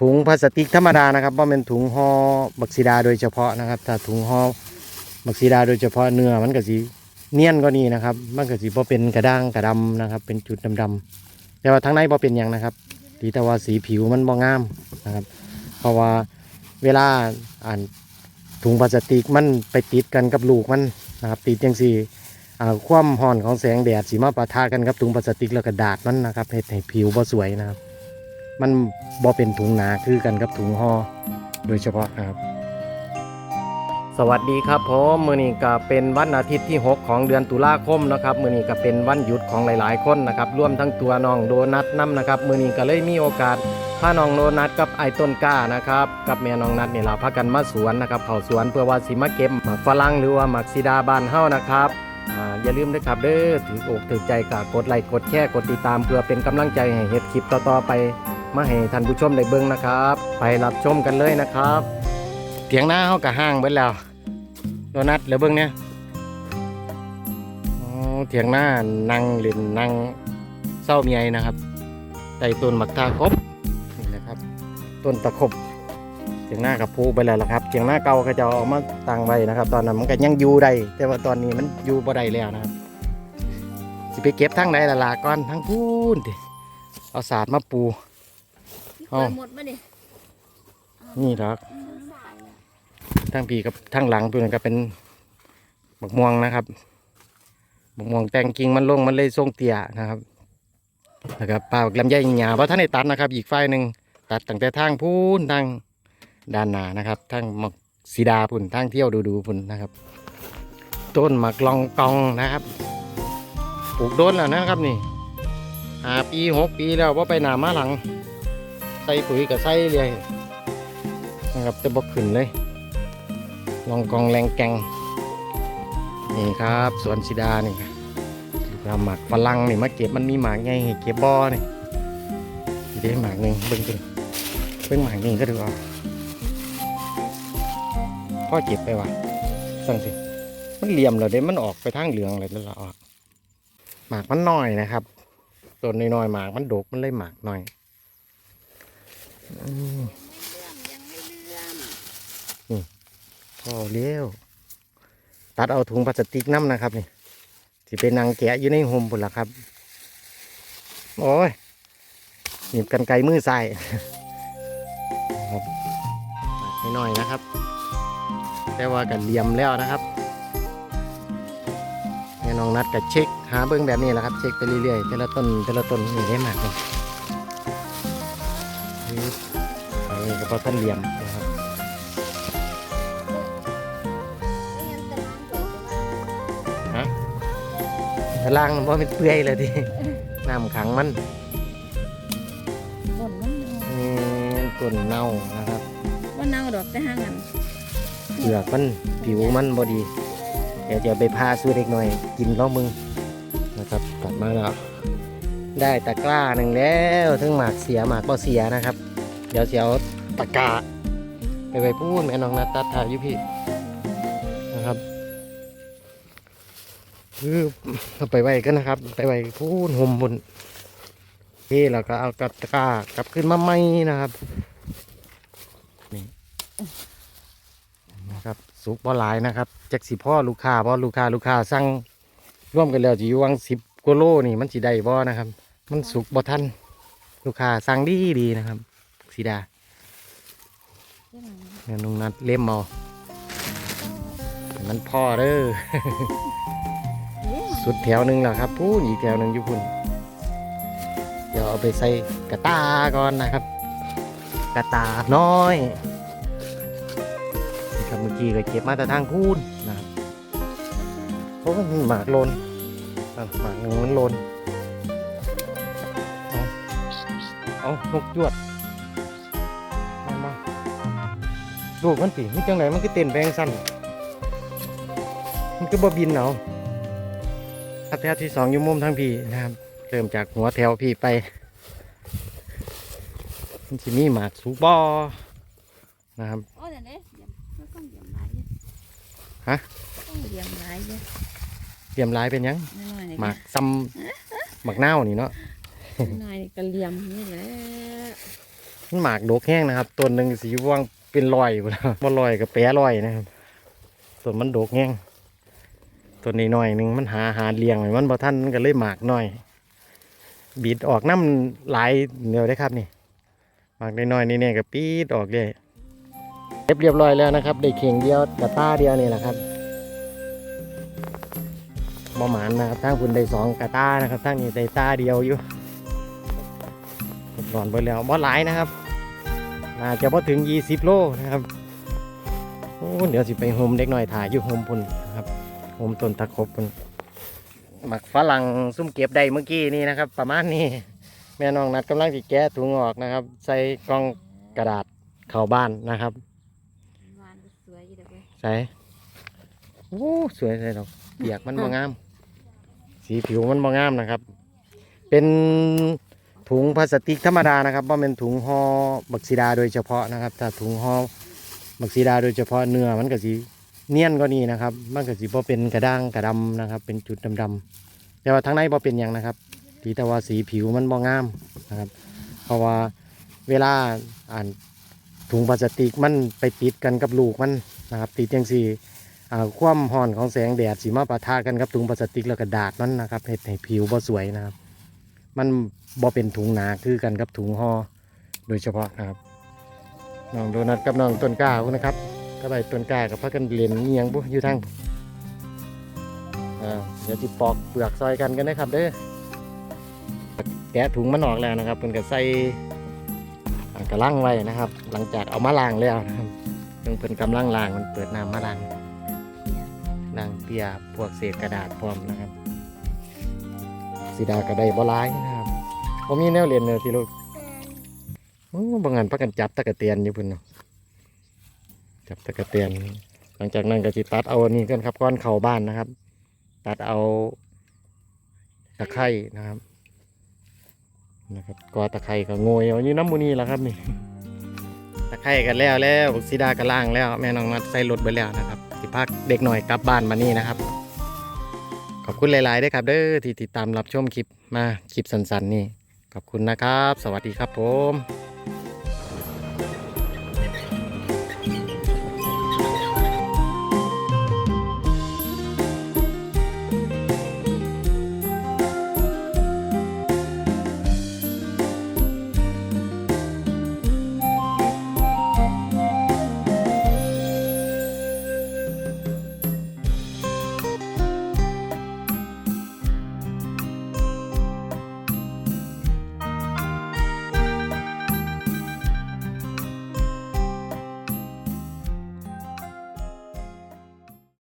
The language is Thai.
ถุงพลาสติกธรรมดานะครับว่าเป็นถุงห่อบักซีดาโดยเฉพาะนะครับ ถ้าถุงห่อบักซีดาโดยเฉพาะเนื้อมันก็สีเนียนก็นี่นะครับ มันก็สีพอเป็นกระด้างกระดำนะครับ เป็นจุดดำๆแต่ว่าทั้งในพอเป็นอย่างนะครับดีแต่ว่าสีผิวมันบ่งามนะครับ เพราะว่าเวลาอ่านถุงพลาสติกมันไปติดกันกับลูกมันนะครับ ติดจังสีอ่าความห่อนของแสงแดดสีมาปะทะกันกับถุงพลาสติกแล้วก็ดาดมันนะครับเฮ็ดให้ผิวบ่สวยนะครับ มันบ่เป็นถุงหนาคือกันกับถุงห่อโดยเฉพาะนะครับ สวัสดีครับผมมือนี้ก็เป็นวันอาทิตย์ที่ 6 ของเดือนตุลาคมนะครับมือนี้ก็เป็นวันหยุดของหลาย ๆ คนนะครับรวมทั้งตัวน้องโดนัทน้ำนะครับมือนี้ก็เลยมีโอกาสพาน้องโดนัทกับไอ้ต้นกล้านะครับกับแม่น้องนัทนี่เราพากันมาสวนนะครับเข้าสวนเพื่อว่าสิมาเก็บหมากฝรั่งหรือว่าหมากซีดาบานเฮ้านะครับออย่าลืมนะครับเด้อถืออกถือใจกับกดไลค์กดแชร์กดติดตามเพื่อเป็นกำลังใจให้เฮ็ดคลิปต่อๆไป มาให้ท่านผู้ชมได้เบิ่งนะครับ ไปรับชมกันเลยนะครับเถียงหน้าเขากะห้างเบิดแล้วโดนัทเหลือเบิ่งเนี่ยเถียงหน้านั่งเล่นนั่งเศร้าเมียนะครับใต้ต้นมักทาคบนี่แหละครับต้นตะคบเถียงหน้ากับพูไปแล้วละครับเถียงหน้าเก่าก็จะเอามาตั้งไว้นะครับ ตอนนั้นมันก็ยังอยู่ได้แต่ว่าตอนนี้มันอยู่บ่ได้แล้วนะครับสิไปเก็บทั้งไหนละล่ะก่อนทั้งพูนติเอาศาสตร์มาปู เปิดหมดมาดินี่ครับทั้งปีกับทั้งหลังตัวนึงก็เป็นบักม่วงนะครับบักม่วงแต่งกิ่งมันลงมันเลยทรงเตี้ยนะครับนะครับป่าบักลำไยหยาเพราะท่านได้ตัดนะครับ อีกฝ่ายหนึ่งตัดตั้งแต่ทางพูนทางด้านหน้านะครับทางหมักสีดาพุ่นทางเที่ยวดูดูพุ่นนะครับ ต้นหมักลองกองนะครับปลูกโดนแล้วนะครับนี่ห้าปีหกปีแล้วว่าไปหนามาหลัง ใส่ปุ๋ยกับใส่เลยนะครับจะบกขึ้นเลยลองกองแรงแกงนี่ครับสวนสีดานี่ครับหมากฝรั่งนี่มาเก็บมันมีหมากไงเก็บบ่อนี่เดี๋ยวหมากหนึ่งเบิ่งดูเบิ่งหมากหนึ่งก็ดูเอาพ่อเก็บไปวะสั่งสิมันเหลี่ยมแล้วเด้มันออกไปทางเหลืองอะไรนั่นละออกหมากมันน้อยนะครับต้นน้อยๆหมากมันโดกมันเลยหมากน้อย อืมยังไม่อมพอเลี้ยวตัดเอาถุงพลาสติกน้ำนะครับ นี่สิเป็นนางแกะอยู่ในห่มปุ่นละครับ โอ้ยหนีบกันไกลมือใส่ครับนิดหน่อยนะครับ แต่ว่ากันเหลี่ยมแล้วนะครับแม่น้องนัดกับเช็คหาเบิ้งแบบนี้แหละครับ เช็คไปเรื่อยๆแต่ละต้นแต่ละต้นนี่ได้มากเลย นี่อันนี้ก็เพราะท่านเหลี่ยมนะครับฮะแต่ล่างมันบ่เป็นเปื่อยเลยดิน้ำขังมันต้นมันนี่ต้นเน่านะครับว่าเน่าดอกแต่ห่างกันเปลือกมันผิวมันบดีเดี๋ยวจะไปพาซื้อเด็กหน่อย กินล้อมึงนะครับกลับมาแล้วได้ตะกร้าหนึ่งแล้วทั้งหมากเสียหมากบ่เสียนะครับเดี๋ยวเสียวตะกร้าไปไปพูดแม่น้องนัดตัดถ่ายอยู่พี่นะครับคือเอาไปไว้กันนะครับ ไปไว้พูดห่มบนนี่แล้วก็เอากระตะกร้ากลับขึ้นมาใหม่นะครับนี่นะครับสุกบ่หลายนะครับจากสิพ่อลูกค้าพ่อลูกค้าลูกค้าสั่งร่วมกันแล้วจะอยู่วังสิบกิโลนี่มันสิได้บ่นะครับ มันสุกบ่ทันลูกค้าสั่งดีดีๆนะครับ สีดาเนี่ยนุงนัดเล่มเอาให้มันพ่อเด้อสุดแถวหนึ่งแล้วครับพูนอีกแถวหนึ่งอยู่พุ่นเดี๋ยวเอาไปใส่กระตาก่อนนะครับ กระตาน้อยนี่ครับเมื่อกี้ก็เก็บมาแต่ทางพูนนะครับโอ้ยหมากโลนอะหมากหนึ่งมันโลนเอาเอานกจวด ลูกมันปีมันจังไหนมันก็เต้นแบงสั้นมันก็บ่บินเอาครับแถวที่สองอยู่มุมทางพี่นะครับ เริ่มจากหัวแถวพี่ไปมันจะมีหมากสูบอนะครับโอ้เดี๋ยวนี้เดี๋ยวมันต้องเดี๋ยวหลายเยอะฮะต้องเดี๋ยวหลายเยอะเตรียมลายเป็นหยังน้อยๆนี่หมากซ้ำหมากเน่าวนี่เนาะน้อยๆนี่ก็เหลี่ยมนี่แหละมันหมากดกแห้งนะครับต้นหนึ่งสีว่าง เป็นรอยพุ่บ่รอยกับแปรรอยนะครับต้นมันโดกแห้งต้นนี้หน่อยหนึ่งมันหาหาเลี้ยงมันบ่ทันมันก็เลยหมากหน่อย บีดออกน้ำหลายเดียวได้ครับนี่หมากน้อยๆนี่เนี่ยก็ปีดออกเลยเรียบเรียบร้อยแล้วนะครับได้เข่งเดียวกระต้าเดียวนี่แหละครับบ่หมานนะครับทั้งคุณได้สองกระต้านะครับทั้งนี้ได้ตาเดียวอยู่ร้อนไปแล้วบ่หลายนะครับ น่าจะพอถึง 20 โลนะครับโอ้เดี๋ยวสิไปโฮมเด็กหน่อยถ่ายอยู่โฮมพุ่นนะครับโฮมต้นตะครบพุ่นหมักฝรั่งซุ่มเก็บได้เมื่อกี้นี่นะครับ ประมาณนี้แม่น้องนัดกำลังจะแกะถุงออกนะครับ ใส่กล่องกระดาษเข้าบ้านนะครับหวานก็สวยอยู่เด้อเว้ยใส่โอ้สวยเลยดอกเปียกมันบ่งาม สีผิวมันบ่งามนะครับ เป็น ถุงพลาสติกธรรมดานะครับว่าเป็นถุงห่อบักซีดาโดยเฉพาะนะครับถ้าถุงห่อบักซีดาโดยเฉพาะเนื้อมันก็สีเนียนก็นี่นะครับ มันก็สีบ่เป็นกระด้างกระดำนะครับ เป็นจุดดำๆแต่ว่าทั้งในบ่เป็นอย่างนะครับทีแต่ว่าสีผิวมันบ่งามนะครับ เพราะว่าเวลาอ่านถุงพลาสติกมันไปติดกันกับลูกมันนะครับ ติดจังสีอ่าความห่อนของแสงแดดสีมาปะทะกันกับถุงพลาสติกแล้วก็ดาดมันนะครับเห็ดให้ผิวบ่สวยนะครับ มันบ่เป็นถุงหนาคือกันกับถุงห่อโดยเฉพาะนะครับน้องโดนัทกับน้องต้นกล้าพุ่นนะครับก็ไปต้นกล้ากับพักกันเรียนเอียงบุอยู่ทางอ่าเดี๋ยวจิปอกเปลือกซอยกันกันนะครับเด้อแกะถุงมันออกแล้วนะครับเพิ่นก็ใส่อ่ากระลังไว้นะครับ หลังจากเอามาล้างแล้วนะครับเพิ่นเพิ่นกำลังล้างมันเปิดน้ำมาล้างล้างเปียพวกเศษกระดาษพร้อมนะครับ สีดาก็ได้บ่ร้ายนะครับผมมีแนวเรียนเนอะที่ลูกโอ้บางงานพักกันจับตะกะเตียนอยู่พุ่นเนาะจับตะกะเตียน หลังจากนั้นก็จิตัดเอาอันนี้กันครับก้อนเข่าบ้านนะครับ ตัดเอาตะไคร่นะครับนะครับกอตะไคร่ก็โงยเอาอยู่น้ำมูนีแล้วครับนี่ตะไคร่กันแล้วแล้วสีดาก็ล่างแล้ว แม่น้องนัดใส่รถไปแล้วนะครับสิพักเด็กหน่อยกลับบ้านมานี่นะครับ ขอบคุณหลายๆด้วยครับ เด้อที่ติดตามรับชมคลิปมาคลิปสั้นๆนี่ขอบคุณนะครับ สวัสดีครับผม